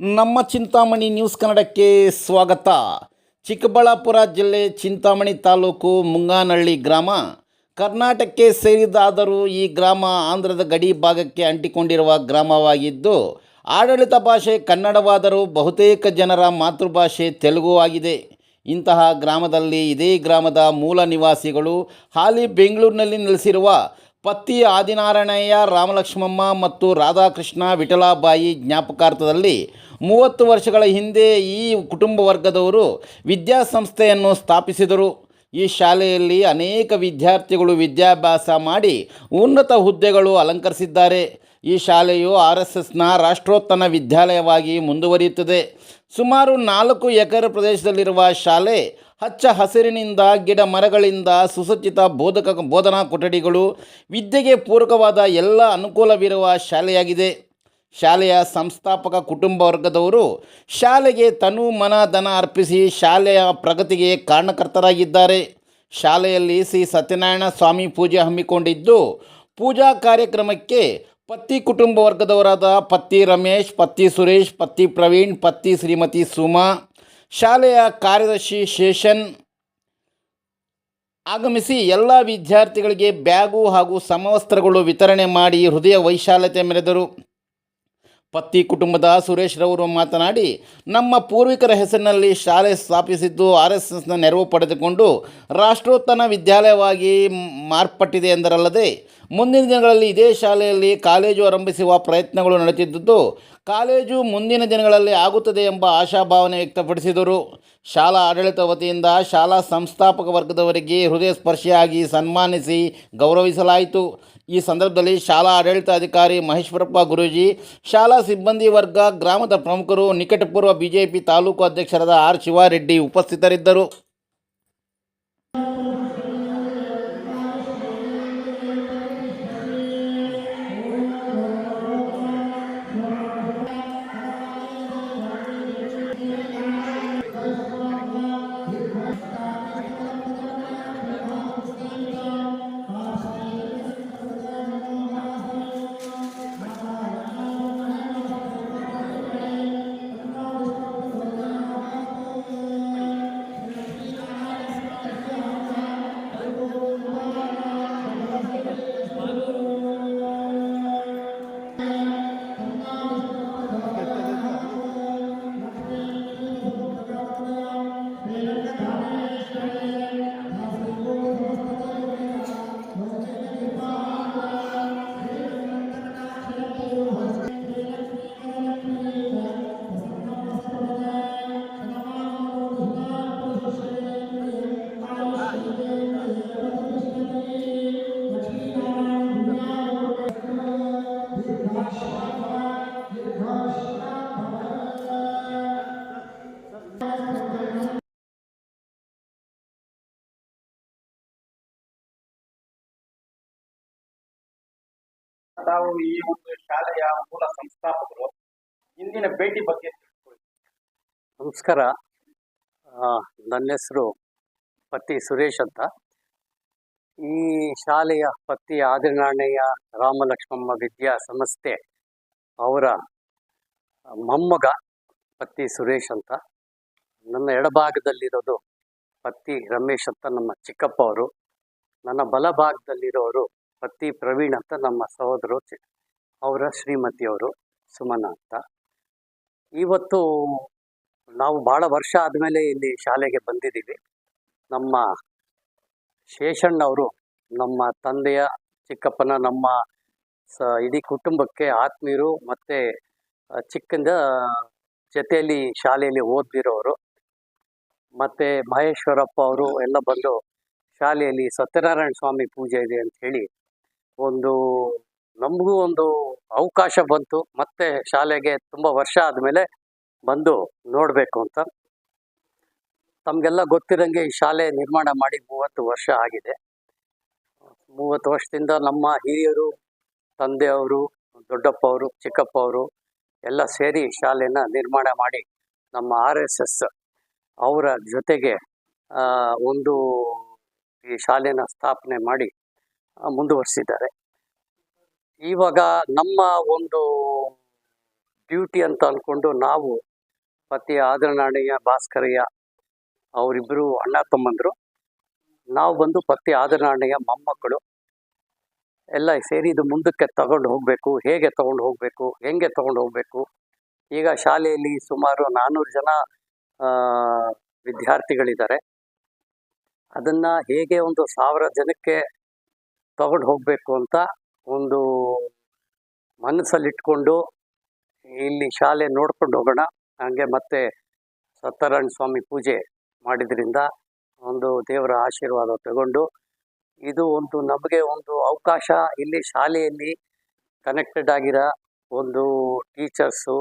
ನಮ್ಮ ಚಿಂತಾಮಣಿ ನ್ಯೂಸ್ ಕನ್ನಡಕ್ಕೆ ಸ್ವಾಗತ. ಚಿಕ್ಕಬಳ್ಳಾಪುರ ಜಿಲ್ಲೆ ಚಿಂತಾಮಣಿ ತಾಲೂಕು ಮುಂಗಾನಹಳ್ಳಿ ಗ್ರಾಮ. ಕರ್ನಾಟಕಕ್ಕೆ ಸೇರಿದಾದರೂ ಈ ಗ್ರಾಮ ಆಂಧ್ರದ ಗಡಿ ಭಾಗಕ್ಕೆ ಅಂಟಿಕೊಂಡಿರುವ ಗ್ರಾಮವಾಗಿದ್ದು, ಆಡಳಿತ ಭಾಷೆ ಕನ್ನಡವಾದರೂ ಬಹುತೇಕ ಜನರ ಮಾತೃಭಾಷೆ ತೆಲುಗು ಆಗಿದೆ. ಇಂತಹ ಗ್ರಾಮದಲ್ಲಿ ಇದೇ ಗ್ರಾಮದ ಮೂಲ ನಿವಾಸಿಗಳು ಹಾಲಿ ಬೆಂಗಳೂರಿನಲ್ಲಿ ನೆಲೆಸಿರುವ ಪತ್ತಿ ಆದಿನಾರಾಯಣಯ್ಯ, ರಾಮಲಕ್ಷ್ಮಮ್ಮ ಮತ್ತು ರಾಧಾಕೃಷ್ಣ ವಿಠಲಾಬಾಯಿ ಜ್ಞಾಪಕಾರ್ಥದಲ್ಲಿ ಮೂವತ್ತು ವರ್ಷಗಳ ಹಿಂದೆ ಈ ಕುಟುಂಬ ವರ್ಗದವರು ವಿದ್ಯಾಸಂಸ್ಥೆಯನ್ನು ಸ್ಥಾಪಿಸಿದರು. ಈ ಶಾಲೆಯಲ್ಲಿ ಅನೇಕ ವಿದ್ಯಾರ್ಥಿಗಳು ವಿದ್ಯಾಭ್ಯಾಸ ಮಾಡಿ ಉನ್ನತ ಹುದ್ದೆಗಳು ಅಲಂಕರಿಸಿದ್ದಾರೆ. ಈ ಶಾಲೆಯು ಆರ್ ಎಸ್ ಎಸ್ನ ರಾಷ್ಟ್ರೋತ್ತನ ವಿದ್ಯಾಲಯವಾಗಿ ಮುಂದುವರಿಯುತ್ತದೆ. ಸುಮಾರು ನಾಲ್ಕು ಎಕರೆ ಪ್ರದೇಶದಲ್ಲಿರುವ ಶಾಲೆ ಹಚ್ಚ ಹಸಿರಿನಿಂದ, ಗಿಡ ಮರಗಳಿಂದ ಸುಸಜ್ಜಿತ ಬೋಧಕ ಬೋಧನಾ ಕೊಠಡಿಗಳು ವಿದ್ಯೆಗೆ ಪೂರಕವಾದ ಎಲ್ಲ ಅನುಕೂಲವಿರುವ ಶಾಲೆಯಾಗಿದೆ. ಶಾಲೆಯ ಸಂಸ್ಥಾಪಕ ಕುಟುಂಬ ವರ್ಗದವರು ಶಾಲೆಗೆ ತನು ಮನ ಧನ ಅರ್ಪಿಸಿ ಶಾಲೆಯ ಪ್ರಗತಿಗೆ ಕಾರಣಕರ್ತರಾಗಿದ್ದಾರೆ. ಶಾಲೆಯಲ್ಲಿ ಶ್ರೀ ಸತ್ಯನಾರಾಯಣ ಸ್ವಾಮಿ ಪೂಜೆ ಹಮ್ಮಿಕೊಂಡಿದ್ದು, ಪೂಜಾ ಕಾರ್ಯಕ್ರಮಕ್ಕೆ ಪತ್ತಿ ಕುಟುಂಬ ವರ್ಗದವರಾದ ಪತ್ತಿ ರಮೇಶ್, ಪತ್ತಿ ಸುರೇಶ್, ಪತ್ತಿ ಪ್ರವೀಣ್, ಪತ್ತಿ ಶ್ರೀಮತಿ ಸುಮಾ ಶಾಲೆಯ ಕಾರ್ಯದರ್ಶಿ ಶೇಷನ್ ಆಗಮಿಸಿ ಎಲ್ಲ ವಿದ್ಯಾರ್ಥಿಗಳಿಗೆ ಬ್ಯಾಗು ಹಾಗೂ ಸಮವಸ್ತ್ರಗಳು ವಿತರಣೆ ಮಾಡಿ ಹೃದಯ ವೈಶಾಲ್ಯತೆ ಮೆರೆದರು. ಪತ್ತಿ ಕುಟುಂಬದ ಸುರೇಶ್ ರವರು ಮಾತನಾಡಿ, ನಮ್ಮ ಪೂರ್ವಿಕರ ಹೆಸರಿನಲ್ಲಿ ಶಾಲೆ ಸ್ಥಾಪಿಸಿದ್ದು ಆರ್ ಎಸ್ ಎಸ್ನ ನೆರವು ಪಡೆದುಕೊಂಡು ರಾಷ್ಟ್ರೋತ್ತನ ವಿದ್ಯಾಲಯವಾಗಿ ಮಾರ್ಪಟ್ಟಿದೆ ಎಂದರಲ್ಲದೆ, ಮುಂದಿನ ದಿನಗಳಲ್ಲಿ ಇದೇ ಶಾಲೆಯಲ್ಲಿ ಕಾಲೇಜು ಆರಂಭಿಸುವ ಪ್ರಯತ್ನಗಳು ನಡೆಯುತ್ತಿದ್ದು, ಕಾಲೇಜು ಮುಂದಿನ ದಿನಗಳಲ್ಲಿ ಆಗುತ್ತದೆ ಎಂಬ ಆಶಾಭಾವನೆ ವ್ಯಕ್ತಪಡಿಸಿದರು. ಶಾಲಾ ಆಡಳಿತ ವತಿಯಿಂದ ಶಾಲಾ ಸಂಸ್ಥಾಪಕ ವರ್ಗದವರಿಗೆ ಹೃದಯ ಸ್ಪರ್ಶಿಯಾಗಿ ಸನ್ಮಾನಿಸಿ ಗೌರವಿಸಲಾಯಿತು. ಈ ಸಂದರ್ಭದಲ್ಲಿ ಶಾಲಾ ಆಡಳಿತಾಧಿಕಾರಿ ಮಹೇಶ್ವರಪ್ಪ ಗುರೂಜಿ, ಶಾಲಾ ಸಿಬ್ಬಂದಿ ವರ್ಗ, ಗ್ರಾಮದ ಪ್ರಮುಖರು, ನಿಕಟಪೂರ್ವ ಬಿಜೆಪಿ ತಾಲೂಕು ಅಧ್ಯಕ್ಷರಾದ ಆರ್ ಶಿವಾರೆಡ್ಡಿ ಉಪಸ್ಥಿತರಿದ್ದರು. ತಾವು ಈ ಒಂದು ಶಾಲೆಯ ಮೂಲ ಸಂಸ್ಥಾಪಕರು ಇಂದಿನ ಭೇಟಿ ಬಗ್ಗೆ ತಿಳ್ಕೊಳ್ಳಿ ನಮಸ್ಕಾರ. ನನ್ನ ಹೆಸರು ಪತಿ ಸುರೇಶ್ ಅಂತ. ಈ ಶಾಲೆಯ ಪತಿ ಆದಿನಾರಾಯಣಯ್ಯ ರಾಮಲಕ್ಷ್ಮಮ್ಮ ವಿದ್ಯಾ ಸಂಸ್ಥೆ ಅವರ ಮೊಮ್ಮಗ ಪತಿ ಸುರೇಶ್ ಅಂತ. ನನ್ನ ಎಡಭಾಗದಲ್ಲಿರೋದು ಪತಿ ರಮೇಶ್ ಅಂತ ನಮ್ಮ ಚಿಕ್ಕಪ್ಪ ಅವರು. ನನ್ನ ಬಲಭಾಗದಲ್ಲಿರೋರು ಪತ್ತಿ ಪ್ರವೀಣ್ ಅಂತ ನಮ್ಮ ಸಹೋದರು ಅವರ ಶ್ರೀಮತಿಯವರು ಸುಮನ ಅಂತ. ಇವತ್ತು ನಾವು ಭಾಳ ವರ್ಷ ಆದಮೇಲೆ ಇಲ್ಲಿ ಶಾಲೆಗೆ ಬಂದಿದ್ದೀವಿ. ನಮ್ಮ ಶೇಷಣ್ಣವರು ನಮ್ಮ ತಂದೆಯ ಚಿಕ್ಕಪ್ಪನ, ನಮ್ಮ ಸ, ಇಡೀ ಕುಟುಂಬಕ್ಕೆ ಆತ್ಮೀಯರು ಮತ್ತು ಚಿಕ್ಕಂದ ಜೊತೆಯಲ್ಲಿ ಶಾಲೆಯಲ್ಲಿ ಓದಿರೋರು ಮತ್ತು ಮಹೇಶ್ವರಪ್ಪ ಅವರು ಎಲ್ಲ ಬಂದು ಶಾಲೆಯಲ್ಲಿ ಸತ್ಯನಾರಾಯಣ ಸ್ವಾಮಿ ಪೂಜೆ ಇದೆ ಅಂತ ಹೇಳಿ ಒಂದು ನಮಗೂ ಒಂದು ಅವಕಾಶ ಬಂತು. ಮತ್ತೆ ಶಾಲೆಗೆ ತುಂಬ ವರ್ಷ ಆದಮೇಲೆ ಬಂದು ನೋಡಬೇಕು ಅಂತ. ತಮಗೆಲ್ಲ ಗೊತ್ತಿರಂಗೆ ಈ ಶಾಲೆ ನಿರ್ಮಾಣ ಮಾಡಿ ಮೂವತ್ತು ವರ್ಷ ಆಗಿದೆ. ಮೂವತ್ತು ವರ್ಷದಿಂದ ನಮ್ಮ ಹಿರಿಯರು, ತಂದೆಯವರು ದೊಡ್ಡಪ್ಪ ಅವರು ಚಿಕ್ಕಪ್ಪ ಅವರು ಎಲ್ಲ ಸೇರಿ ಶಾಲೆನ ನಿರ್ಮಾಣ ಮಾಡಿ ನಮ್ಮ ಆರ್ ಎಸ್ ಎಸ್ ಅವರ ಜೊತೆಗೆ ಒಂದು ಈ ಶಾಲೆನ ಸ್ಥಾಪನೆ ಮಾಡಿ ಮುಂದುವರಿಸಿದ್ದಾರೆ. ಇವಾಗ ನಮ್ಮ ಒಂದು ಡ್ಯೂಟಿ ಅಂತ ಅಂದ್ಕೊಂಡು ನಾವು ಪತಿ ಆದರಣೀಯ ಭಾಸ್ಕರಯ್ಯ ಅವರಿಬ್ಬರು ಅಣ್ಣ ತಮ್ಮಂದರು, ನಾವು ಬಂದು ಪತಿ ಆದರಣೀಯ ಮೊಮ್ಮಕ್ಕಳು ಎಲ್ಲ ಸೇರಿ ಇದು ಮುಂದಕ್ಕೆ ತಗೊಂಡು ಹೋಗಬೇಕು, ಹೇಗೆ ತಗೊಂಡು ಹೋಗಬೇಕು, ಹೆಂಗೆ ತಗೊಂಡು ಹೋಗಬೇಕು. ಈಗ ಶಾಲೆಯಲ್ಲಿ ಸುಮಾರು ನಾನ್ನೂರು ಜನ ವಿದ್ಯಾರ್ಥಿಗಳಿದ್ದಾರೆ. ಅದನ್ನ ಹೇಗೆ ಒಂದು ಸಾವಿರ ಜನಕ್ಕೆ ತಗೊಂಡು ಹೋಗಬೇಕು ಅಂತ ಒಂದು ಮನಸ್ಸಲ್ಲಿಟ್ಕೊಂಡು ಇಲ್ಲಿ ಶಾಲೆ ನೋಡ್ಕೊಂಡು ಹೋಗೋಣ. ಹಾಗೆ ಮತ್ತೆ ಸತ್ಯನಾರಾಯಣ ಸ್ವಾಮಿ ಪೂಜೆ ಮಾಡಿದ್ರಿಂದ ಒಂದು ದೇವರ ಆಶೀರ್ವಾದ ತಗೊಂಡು ಇದು ಒಂದು ನಮಗೆ ಒಂದು ಅವಕಾಶ. ಇಲ್ಲಿ ಶಾಲೆಯಲ್ಲಿ ಕನೆಕ್ಟೆಡ್ ಆಗಿರೋ ಒಂದು ಟೀಚರ್ಸು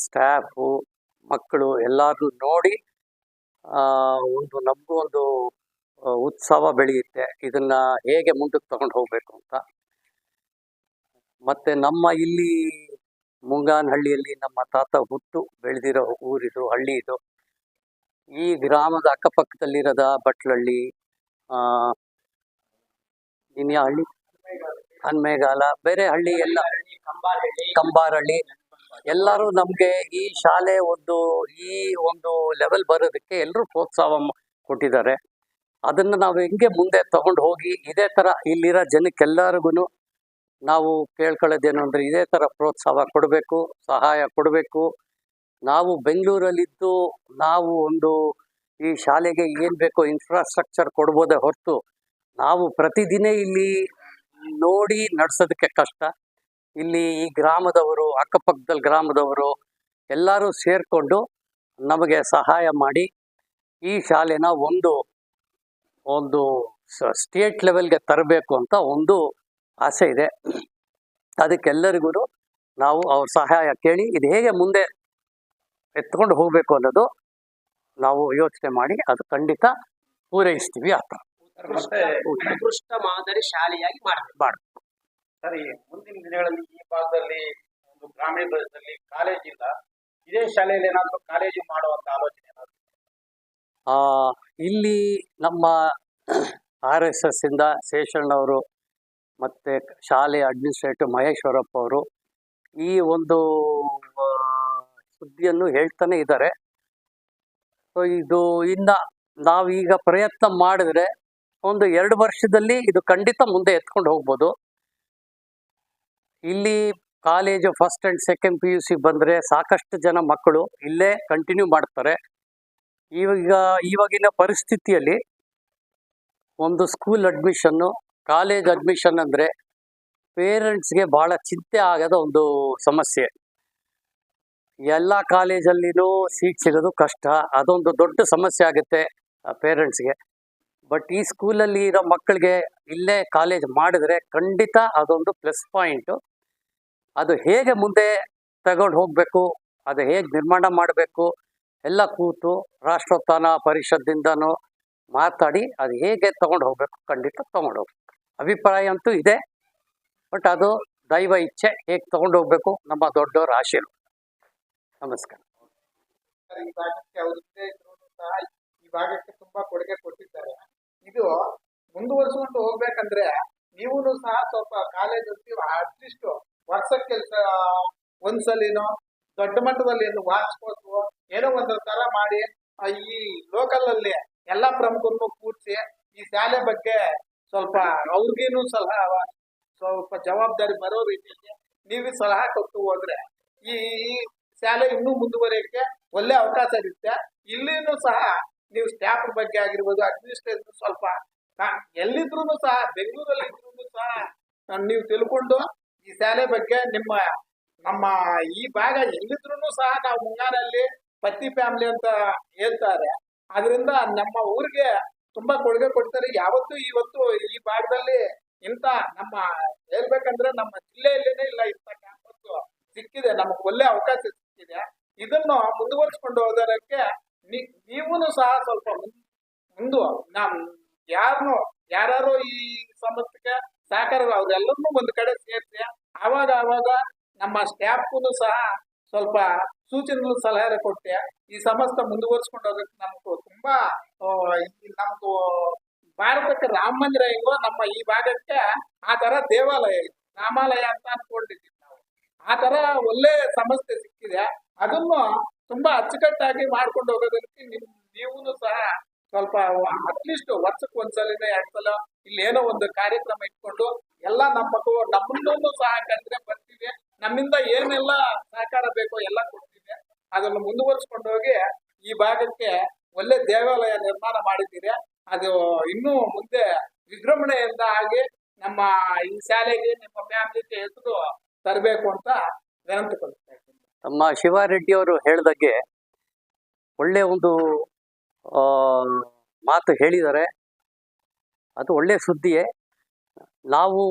ಸ್ಟಾಫು ಮಕ್ಕಳು ಎಲ್ಲರೂ ನೋಡಿ ಒಂದು ನಮಗೂ ಒಂದು ಉತ್ಸವ ಬೆಳೆಯುತ್ತೆ. ಇದನ್ನ ಹೇಗೆ ಮುಂದಕ್ಕೆ ತಗೊಂಡು ಹೋಗ್ಬೇಕು ಅಂತ. ಮತ್ತೆ ನಮ್ಮ ಇಲ್ಲಿ ಮುಂಗಾನಹಳ್ಳಿಯಲ್ಲಿ ನಮ್ಮ ತಾತ ಹುಟ್ಟು ಬೆಳೆದಿರೋ ಊರಿದು, ಹಳ್ಳಿ ಇದು. ಈ ಗ್ರಾಮದ ಅಕ್ಕಪಕ್ಕದಲ್ಲಿರೋದ ಬಟ್ಲಹಳ್ಳಿ ಇನ್ಯಾ ಹಳ್ಳಿ, ಹನ್ಮೇಗಾಲ, ಬೇರೆ ಹಳ್ಳಿ ಎಲ್ಲ, ಕಂಬಾರಹಳ್ಳಿ, ಎಲ್ಲರೂ ನಮಗೆ ಈ ಶಾಲೆ ಒಂದು, ಈ ಒಂದು ಲೆವೆಲ್ ಬರೋದಕ್ಕೆ ಎಲ್ಲರೂ ಪ್ರೋತ್ಸಾಹ ಕೊಟ್ಟಿದ್ದಾರೆ. ಅದನ್ನು ನಾವು ಹೆಂಗೆ ಮುಂದೆ ತಗೊಂಡು ಹೋಗಿ ಇದೇ ಥರ ಇಲ್ಲಿರೋ ಜನಕ್ಕೆಲ್ಲರಿಗೂ ನಾವು ಕೇಳ್ಕೊಳ್ಳೋದೇನು ಅಂದರೆ ಇದೇ ಥರ ಪ್ರೋತ್ಸಾಹ ಕೊಡಬೇಕು, ಸಹಾಯ ಕೊಡಬೇಕು. ನಾವು ಬೆಂಗಳೂರಲ್ಲಿದ್ದು ನಾವು ಒಂದು ಈ ಶಾಲೆಗೆ ಏನು ಬೇಕೋ ಇನ್ಫ್ರಾಸ್ಟ್ರಕ್ಚರ್ ಕೊಡ್ಬೋದೇ ಹೊರತು ನಾವು ಪ್ರತಿದಿನ ಇಲ್ಲಿ ನೋಡಿ ನಡೆಸೋದಕ್ಕೆ ಕಷ್ಟ. ಇಲ್ಲಿ ಈ ಗ್ರಾಮದವರು ಅಕ್ಕಪಕ್ಕದಲ್ಲಿ ಗ್ರಾಮದವರು ಎಲ್ಲರೂ ಸೇರಿಕೊಂಡು ನಮಗೆ ಸಹಾಯ ಮಾಡಿ ಈ ಶಾಲೆನ ಒಂದು ಒಂದು ಸ್ಟೇಟ್ ಲೆವೆಲ್ಗೆ ತರಬೇಕು ಅಂತ ಒಂದು ಆಸೆ ಇದೆ. ಅದಕ್ಕೆಲ್ಲರಿಗೂ ನಾವು ಅವ್ರ ಸಹಾಯ ಕೇಳಿ ಇದು ಹೇಗೆ ಮುಂದೆ ಎತ್ಕೊಂಡು ಹೋಗಬೇಕು ಅನ್ನೋದು ನಾವು ಯೋಚನೆ ಮಾಡಿ ಅದು ಖಂಡಿತ ಪೂರೈಸ್ತೀವಿ ಆತ ಮತ್ತೆ ಉತ್ಕೃಷ್ಟ ಮಾದರಿ ಶಾಲೆಯಾಗಿ ಮಾಡಬೇಕು ಮಾಡ್ಬೇಕು. ಸರಿ ಮುಂದಿನ ದಿನಗಳಲ್ಲಿ ಈ ಭಾಗದಲ್ಲಿ ಒಂದು ಗ್ರಾಮೀಣ ಪ್ರದೇಶದಲ್ಲಿ ಕಾಲೇಜಿಲ್ಲ ಇದೇ ಶಾಲೆಯಲ್ಲಿ ಏನಾದರೂ ಕಾಲೇಜು ಮಾಡುವಂತ ಆಲೋಚನೆ ಏನಾದ್ರು ಆ, ಇಲ್ಲಿ ನಮ್ಮ ಆರ್ ಎಸ್ ಎಸ್ ಇಂದ ಶೇಷಣ್ಣವರು ಮತ್ತೆ ಶಾಲೆ ಅಡ್ಮಿನಿಸ್ಟ್ರೇಟಿವ್ ಮಹೇಶ್ವರಪ್ಪ ಅವರು ಈ ಒಂದು ಸುದ್ದಿಯನ್ನು ಹೇಳ್ತಾನೆ ಇದ್ದಾರೆ. ಸೊ ಇದು ಇನ್ನ ನಾವೀಗ ಪ್ರಯತ್ನ ಮಾಡಿದ್ರೆ ಒಂದು ಎರಡು ವರ್ಷದಲ್ಲಿ ಇದು ಖಂಡಿತ ಮುಂದೆ ಎತ್ಕೊಂಡು ಹೋಗ್ಬೋದು. ಇಲ್ಲಿ college first and second P U C ಬಂದರೆ ಸಾಕಷ್ಟು ಜನ ಮಕ್ಕಳು ಇಲ್ಲೇ ಕಂಟಿನ್ಯೂ ಮಾಡ್ತಾರೆ. ಈಗ ಇವಾಗಿನ ಪರಿಸ್ಥಿತಿಯಲ್ಲಿ ಒಂದು ಸ್ಕೂಲ್ ಅಡ್ಮಿಷನ್ನು ಕಾಲೇಜ್ ಅಡ್ಮಿಷನ್ ಅಂದರೆ ಪೇರೆಂಟ್ಸ್ಗೆ ಭಾಳ ಚಿಂತೆ ಆಗದ ಒಂದು ಸಮಸ್ಯೆ. ಎಲ್ಲ ಕಾಲೇಜಲ್ಲಿನೂ ಸೀಟ್ ಸಿಗೋದು ಕಷ್ಟ. ಅದೊಂದು ದೊಡ್ಡ ಸಮಸ್ಯೆ ಆಗುತ್ತೆ ಪೇರೆಂಟ್ಸ್ಗೆ ಬಟ್ ಈ ಸ್ಕೂಲಲ್ಲಿ ಇರೋ ಮಕ್ಕಳಿಗೆ ಇಲ್ಲೇ ಕಾಲೇಜ್ ಮಾಡಿದ್ರೆ ಖಂಡಿತ ಅದೊಂದು ಪ್ಲಸ್ ಪಾಯಿಂಟು ಅದು ಹೇಗೆ ಮುಂದೆ ತಗೊಂಡು ಹೋಗಬೇಕು, ಅದು ಹೇಗೆ ನಿರ್ಮಾಣ ಮಾಡಬೇಕು ಎಲ್ಲ ಕೂತು ರಾಷ್ಟ್ರೋತ್ಥಾನ ಪರಿಷತ್ತಿಂದನೂ ಮಾತಾಡಿ ಅದು ಹೇಗೆ ತಗೊಂಡು ಹೋಗ್ಬೇಕು ಖಂಡಿತ ತಗೊಂಡು ಹೋಗ್ಬೇಕು. ಅಭಿಪ್ರಾಯ ಅಂತೂ ಇದೆ. ಬಟ್ ಅದು ದೈವ ಇಚ್ಛೆ ಹೇಗೆ ತಗೊಂಡು ಹೋಗ್ಬೇಕು ನಮ್ಮ ದೊಡ್ಡವರ ಆಶೀರ್ವಾದ ನಮಸ್ಕಾರ. ಈ ಭಾಗಕ್ಕೆ ತುಂಬಾ ಕೊಡುಗೆ ಕೊಟ್ಟಿದ್ದಾರೆ. ಇದು ಮುಂದುವರ್ಸ್ಕೊಂಡು ಹೋಗ್ಬೇಕಂದ್ರೆ ನೀವು ಸಹ ಸ್ವಲ್ಪ ಕಾಲೇಜ್ ಅಟ್ಲೀಸ್ಟ್ ವರ್ಷಕ್ಕೆ ಕೆಲ್ಸ ಒಂದ್ಸಲಿನೋ ದೊಡ್ಡ ಮಟ್ಟದಲ್ಲಿ ವಾರ್ಷಿಕೋತ್ಸವ ಏನೋ ಒಂದು ತರ ಮಾಡಿ ಈ ಲೋಕಲ್ ಅಲ್ಲಿ ಎಲ್ಲಾ ಪ್ರಮುಖರನ್ನು ಕೂರಿಸಿ ಈ ಶಾಲೆ ಬಗ್ಗೆ ಸ್ವಲ್ಪ ಅವ್ರಿಗೇನು ಸಲಹಾ ಸ್ವಲ್ಪ ಜವಾಬ್ದಾರಿ ಬರೋ ರೀತಿಯಲ್ಲಿ ನೀವು ಸಲಹಾ ಕೊಟ್ಟು ಹೋದ್ರೆ ಈ ಶಾಲೆ ಇನ್ನೂ ಮುಂದುವರಿಯಕ್ಕೆ ಒಳ್ಳೆ ಅವಕಾಶ ಇರುತ್ತೆ ಇಲ್ಲಿನೂ ಸಹ ನೀವು ಸ್ಟಾಫ್ ಬಗ್ಗೆ ಆಗಿರ್ಬೋದು ಅಡ್ಮಿನಿಸ್ಟ್ರೇಷನ್ ಸ್ವಲ್ಪ ಎಲ್ಲಿದ್ರು ಸಹ ಬೆಂಗಳೂರಲ್ಲಿ ಇದ್ರು ಸಹ ನೀವು ತಿಳ್ಕೊಂಡು ಈ ಶಾಲೆ ಬಗ್ಗೆ ನಿಮ್ಮ, ನಮ್ಮ ಈ ಭಾಗ ಎಲ್ಲಿದ್ರು ಸಹ ನಾವು ಮುಂಗಾರಲ್ಲಿ ಪತ್ತಿ ಫ್ಯಾಮಿಲಿ ಅಂತ ಹೇಳ್ತಾರೆ. ಅದರಿಂದ ನಮ್ಮ ಊರಿಗೆ ತುಂಬಾ ಕೊಡುಗೆ ಕೊಡ್ತಾರೆ. ಯಾವತ್ತು ಇವತ್ತು ಈ ಭಾಗದಲ್ಲಿ ಇಂಥ ನಮ್ಮ ಹೇಳ್ಬೇಕಂದ್ರೆ ನಮ್ಮ ಜಿಲ್ಲೆಯಲ್ಲೇನೆ ಇಲ್ಲ ಇಂಥ ಕ್ಯಾಂಪಸ್ ಸಿಕ್ಕಿದೆ. ನಮಗೆ ಒಳ್ಳೆ ಅವಕಾಶ ಸಿಕ್ಕಿದೆ. ಇದನ್ನು ಮುಂದುವರಿಸ್ಕೊಂಡು ಹೋಗೋದಕ್ಕೆ ನೀವು ಸಹ ಸ್ವಲ್ಪ ಮುಂದು ನಮ್ ಯಾರನ್ನು ಯಾರು ಈ ಸಂಸ್ಥೆಗೆ ಸಹಕಾರ ಅವರೆಲ್ಲರನ್ನೂ ಒಂದು ಕಡೆ ಸೇರಿಸಿ, ಆವಾಗ ಆವಾಗ ನಮ್ಮ ಸ್ಟಾಫ್ಗೂ ಸಹ ಸ್ವಲ್ಪ ಸೂಚನೆಗಳು ಸಲಹೆ ಕೊಟ್ಟೆ. ಈ ಸಮಸ್ತ ಮುಂದುವರಿಸ್ಕೊಂಡು ಹೋಗಕ್ಕೆ ನಮಗೂ ತುಂಬಾ ನಮ್ದು ಭಾರತಕ್ಕೆ ರಾಮ ಮಂದಿರ ಇಲ್ವೋ ನಮ್ಮ ಈ ಭಾಗಕ್ಕೆ ಆ ತರ ದೇವಾಲಯ ಇದೆ. ರಾಮಾಲಯ ಅಂತ ಅನ್ಕೊಂಡಿದ್ದೀವಿ ನಾವು. ಆ ತರ ಒಳ್ಳೆ ಸಮಸ್ಯೆ ಸಿಕ್ಕಿದೆ. ಅದನ್ನು ತುಂಬಾ ಅಚ್ಚುಕಟ್ಟಾಗಿ ಮಾಡ್ಕೊಂಡು ಹೋಗೋದಕ್ಕೆ ನಿಮ್ ನೀವು ಸಹ ಸ್ವಲ್ಪ ಅಟ್ಲೀಸ್ಟ್ ವರ್ಷಕ್ಕೆ ಒಂದ್ಸಲಿನ ಎರಡ್ ಸಲ ಇಲ್ಲಿ ಏನೋ ಒಂದು ಕಾರ್ಯಕ್ರಮ ಇಟ್ಕೊಂಡು ಎಲ್ಲ ನಮ್ಮ ನಮ್ಮನ್ನೂ ಸಹ ಕಂಡ್ರೆ ನಮ್ಮಿಂದ ಏನೆಲ್ಲ ಸಹಕಾರ ಬೇಕೋ ಎಲ್ಲ ಕೊಡ್ತಿದೆ ಅದನ್ನು ಮುಂದುವರಿಸ್ಕೊಂಡು ಹೋಗಿ ಈ ಭಾಗಕ್ಕೆ ಒಳ್ಳೆ ದೇವಾಲಯ ನಿರ್ಮಾಣ ಮಾಡಿದ್ದೀರಿ. ಅದು ಇನ್ನೂ ಮುಂದೆ ವಿಜೃಂಭಣೆಯಿಂದ ಆಗಿ ನಮ್ಮ ಈ ಶಾಲೆಗೆ, ನಿಮ್ಮ ಫ್ಯಾಮಿಲಿಗೆ ಹೆಸರು ತರಬೇಕು ಅಂತ ವಿನಂತಿಕೊಳ್ತಾ ಇದ್ದೀನಿ. ನಮ್ಮ ಶಿವಾರೆಡ್ಡಿ ಅವರು ಹೇಳ್ದಾಗೆ ಒಳ್ಳೆ ಒಂದು ಮಾತು ಹೇಳಿದ್ದಾರೆ. ಅದು ಒಳ್ಳೆ ಸುದ್ದಿಯೇ. ನಾವು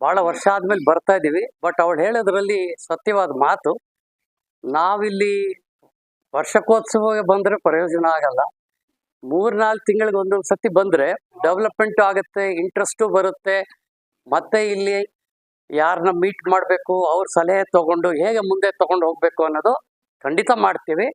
ಭಾಳ ವರ್ಷ ಆದ್ಮೇಲೆ ಬರ್ತಾ ಇದ್ದೀವಿ ಬಟ್ ಅವಳು ಹೇಳೋದ್ರಲ್ಲಿ ಸತ್ಯವಾದ ಮಾತು, ನಾವಿಲ್ಲಿ ವರ್ಷಕ್ಕೋತ್ಸವ ಬಂದರೆ ಪ್ರಯೋಜನ ಆಗಲ್ಲ. ಮೂರ್ನಾಲ್ಕು ತಿಂಗಳಿಗೆ ಒಂದೊಂದು ಸತಿ ಬಂದರೆ ಡೆವಲಪ್ಮೆಂಟು ಆಗುತ್ತೆ ಇಂಟ್ರೆಸ್ಟು ಬರುತ್ತೆ. ಮತ್ತೆ ಇಲ್ಲಿ ಯಾರನ್ನ ಮೀಟ್ ಮಾಡಬೇಕು, ಅವ್ರ ಸಲಹೆ ತಗೊಂಡು ಹೇಗೆ ಮುಂದೆ ತಗೊಂಡು ಹೋಗ್ಬೇಕು ಅನ್ನೋದು ಖಂಡಿತ ಮಾಡ್ತೀವಿ.